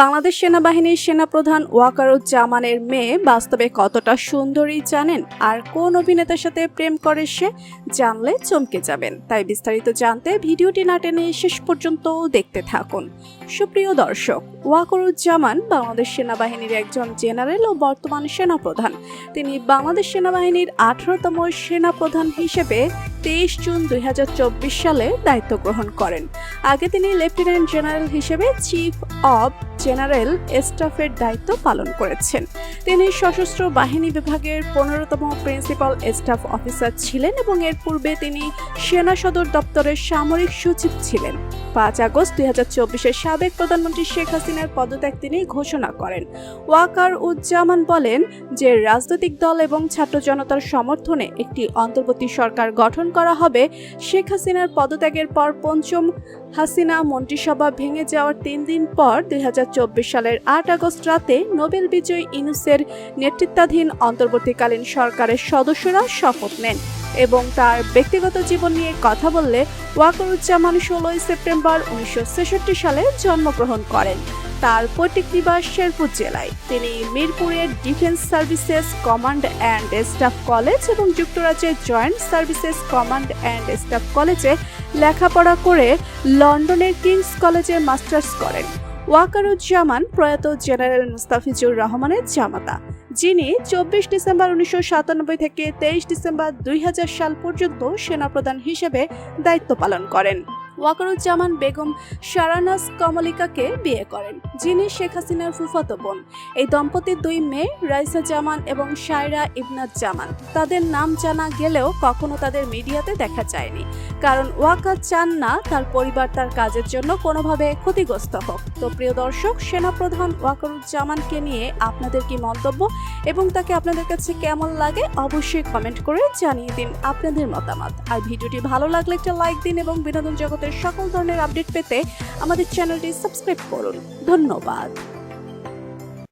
বাংলাদেশ সেনাবাহিনীর সেনাপ্রধান ওয়াকারুজ্জামানের মেয়ে বাস্তবে কতটা সুন্দরী জানেন? আর কোন অভিনেতার সাথে প্রেম করে সে? জানলে চমকে যাবেন। তাই বিস্তারিত জানতে ভিডিওটি না টেনে শেষ পর্যন্ত দেখতে থাকুন। সুপ্রিয় দর্শক, ওয়াকারুজ্জামান বাংলাদেশ সেনাবাহিনীর একজন জেনারেল ও বর্তমান সেনাপ্রধান। তিনি বাংলাদেশ সেনাবাহিনীর আঠারোতম সেনাপ্রধান হিসেবে তেইশ জুন দুই হাজার চব্বিশ সালে দায়িত্ব গ্রহণ করেন। আগে তিনি লেফটেন্যান্ট জেনারেল হিসেবে চিফ অব জেনারেল স্টাফের দায়িত্ব পালন করেছেন। তিনি সশস্ত্র বাহিনী বিভাগের পনেরোতম প্রিন্সিপাল স্টাফ অফিসার ছিলেন এবং এর পূর্বে তিনি সেনা সদর দপ্তরের সামরিক সচিব ছিলেন। পাঁচ আগস্ট দুই হাজার চব্বিশের সাবেক প্রধানমন্ত্রী শেখ হাসিনার পদত্যাগ তিনি ঘোষণা করেন। ওয়াকার উজ্জামান বলেন যে, রাজনৈতিক দল এবং ছাত্র জনতার সমর্থনে একটি অন্তর্বর্তী সরকার গঠন করা হবে। শেখ হাসিনার পদত্যাগের পর পঞ্চম হাসিনা মন্ত্রিসভা ভেঙে যাওয়ার তিন দিন পর দুই হাজার সালের আট আগস্ট রাতে নোবেল বিজয়ী ইনুসের নেতৃত্বাধীন অন্তর্বর্তীকালীন সরকারের সদস্যরা শপথ নেন এবং তার ব্যক্তিগত জীবন নিয়ে কথা বললে ওয়াকরুজ্জামান ষোলোই সেপ্টেম্বর উনিশশো ছেষট্টি সালে জন্মগ্রহণ করেন। তার পৈতৃক নিবাস শেরপুর জেলায়। তিনি মিরপুরের defence services command and staff college এবং যুক্তরাজ্যের joint services command and staff কলেজে লেখাপড়া করে লন্ডনের কিংস কলেজে মাস্টার্স করেন। ওয়াকারুজ্জামান প্রয়াত জেনারেল মুস্তাফিজুর রহমানের জামাতা, যিনি চব্বিশ ডিসেম্বর উনিশশো সাতানব্বই থেকে তেইশ ডিসেম্বর দুই হাজার সাল পর্যন্ত সেনাপ্রধান হিসেবে দায়িত্ব পালন করেন। ওয়াকারুজ্জামান বেগম শারানাস কমলিকাকে বিয়ে করেন, যিনি শেখ হাসিনার ফুফাতো বোন। এই দম্পতির দুই মেয়ে রাইসা জামান এবং সায়রা ইবনাত জামান। তাদের নাম জানা গেলেও কখনো তাদের মিডিয়াতে দেখা যায়নি। কারণ ওয়াকা চান না তার পরিবার তার কাজের জন্য কোনোভাবে ক্ষতিগ্রস্ত হোক। তো প্রিয় দর্শক, সেনাপ্রধান ওয়াকারুজ্জামানকে নিয়ে আপনাদের কি মন্তব্য? এবং তাকে আপনাদের কাছে কেমন লাগে অবশ্যই কমেন্ট করে জানিয়ে দিন আপনাদের মতামত। আর ভিডিওটি ভালো লাগলে একটা লাইক দিন এবং বিনোদন জগতের সকল ধরনের আপডেট পেতে আমাদের চ্যানেলটি সাবস্ক্রাইব করুন। ধন্যবাদ।